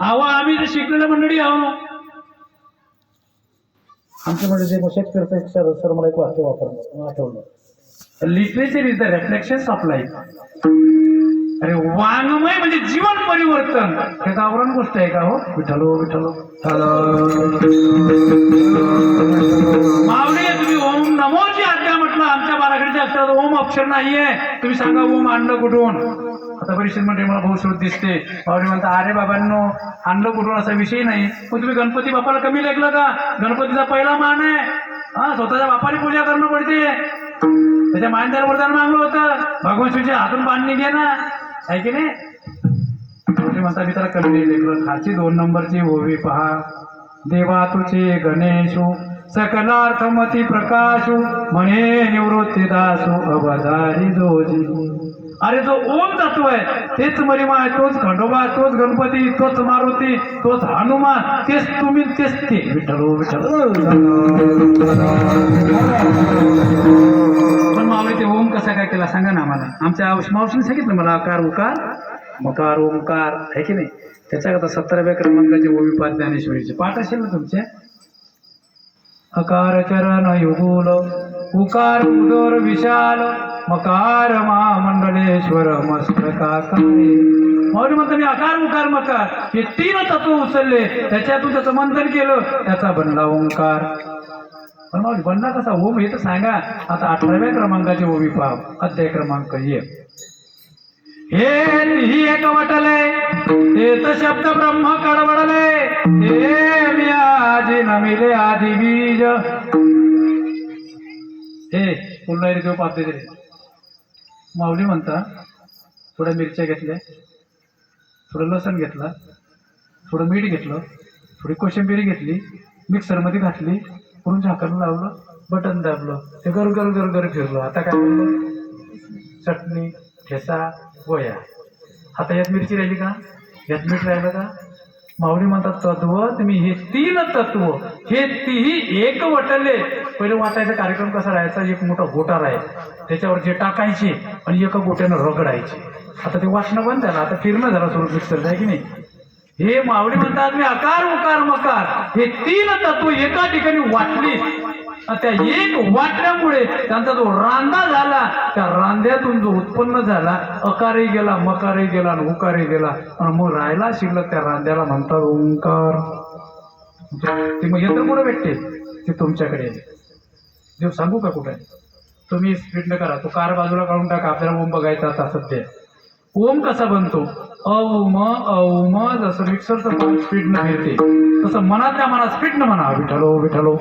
अहो आम्ही जे शिकलेल्या मंडळी आहो. आमच्या म्हणजे जे शेतकऱ्याचं एक सर सर मला एक वाक्य वापरलं आठवलं. Literature is the reflection of life अरे वाङ्मय म्हणजे जीवन परिवर्तन. हे गावरान गोष्ट आहे का हो? विठलो विठलो मावळे तुम्ही ओम नमोची आज्ञा म्हटलं आमच्या बाराखडीच्या अक्षरात ओम अक्षर नाहीये. तुम्ही सांगा ओम आणलं कुठून? आता परिषदमध्ये मला बहुत श्रोत दिसते. मावळे म्हणता अरे बाबांनो आणलं कुठून असा विषय नाही. मग तुम्ही गणपती बाप्पाला कमी लेखलं का? गणपतीचा पहिला मान आहे. हा स्वतःच्या बापाने पूजा करणं पडते. त्याच्या मानदार वरदान मागलं होतं. भगवान शिवच्या हातून बांधणी घे ना. आहे की नाही? तुम्ही म्हणता मी त्याला कमी लेखलं. खालची दोन नंबरची ओवी पहा. देवा तुझे गणेशू सकलार्थमती प्रकाशू म्हणे निवृत्ती दासू अवधारी जोजी. अरे जो ओम तत्व आहे. तेच मरिमा आहे तोच खंडोबा तोच गणपती तोच मारुती तोच हनुमान तेच तुम्ही तेच ते. विठ्ठल पण मावळे ते ओम कसा काय केला सांगा ना आम्हाला. आमच्या मावशीने सांगितलं मला आकार उकार. मकार ओमकार आहे की नाही? त्याच्याकरता सतराव्या क्रमांकाचे ओमी पाठ ज्ञानेश्वरीचे. पाठ असेल ना तुमचे? अकार चरण युगुल. उकार उदोर विशाल मकार महामंडलेश्वर मस्तकाकारे माऊली म्हणतो मी आकार उकार मकार. हे तीन तत्व उचलले. त्याच्यातून त्याचं मंथन केलं त्याचा बनला ओंकार. पण मग बनला कसा? ओम हे तर सांगा. आता अठराव्या क्रमांकाचे ओवी पाव अध्याय क्रमांक ये हे ही एक वाटले तर शब्द ब्रह्म कडवडले हे मी आजी नमिले आधी बीज. हे पुन्हा एक देव पाहते तरी माऊली म्हणता थोड्या मिरच्या घेतल्या थोडं लसण घेतला थोडं मीठ घेतलं थोडी कोशिंबिरी घेतली मिक्सरमध्ये घातली पुरून झाकण लावलं बटन दाबलं ते गर गर गर गर फिरलं. आता काय चटणी ठेसा गोया आता यात मिरची राहिली का? यात मीठ राहिलं का? माऊली म्हणतात तत्व तुम्ही हे तीन तत्व हे तीही एक वटले पहिले वाटायचा कार्यक्रम कसा राहायचा? एक मोठा गोटा राहायचा. त्याच्यावर जे टाकायचे आणि एका गोट्यानं रगडायचे. आता ते वाचणं बंद झालं. आता फिरणं झालं सुरू मिक्सर आहे की नाही? हे माऊली म्हणतात मी आकार उकार मकार हे तीन तत्व एका ठिकाणी वाटली. त्या एक वाटल्यामुळे त्यांचा जो रांदा झाला त्या रांद्यातून जो उत्पन्न झाला अकारही गेला मकारही गेला आणि उकारही गेला आणि मग राहायला शिल्लक त्या रांद्याला म्हणतात ओंकार. ते मग यंत्र कुठं भेटते? ते तुमच्याकडे देव सांगू का कुठे? तुम्ही स्पीड न करा. तो कार बाजूला काढून टाका. आपल्याला ओम बघायचा आता सध्या ओम कसा बनतो? औम औम जसं मिक्सरचं पान स्पीडनं मिळते. तसं मनातल्या मनात स्पीडनं म्हणा. विठलो विठलो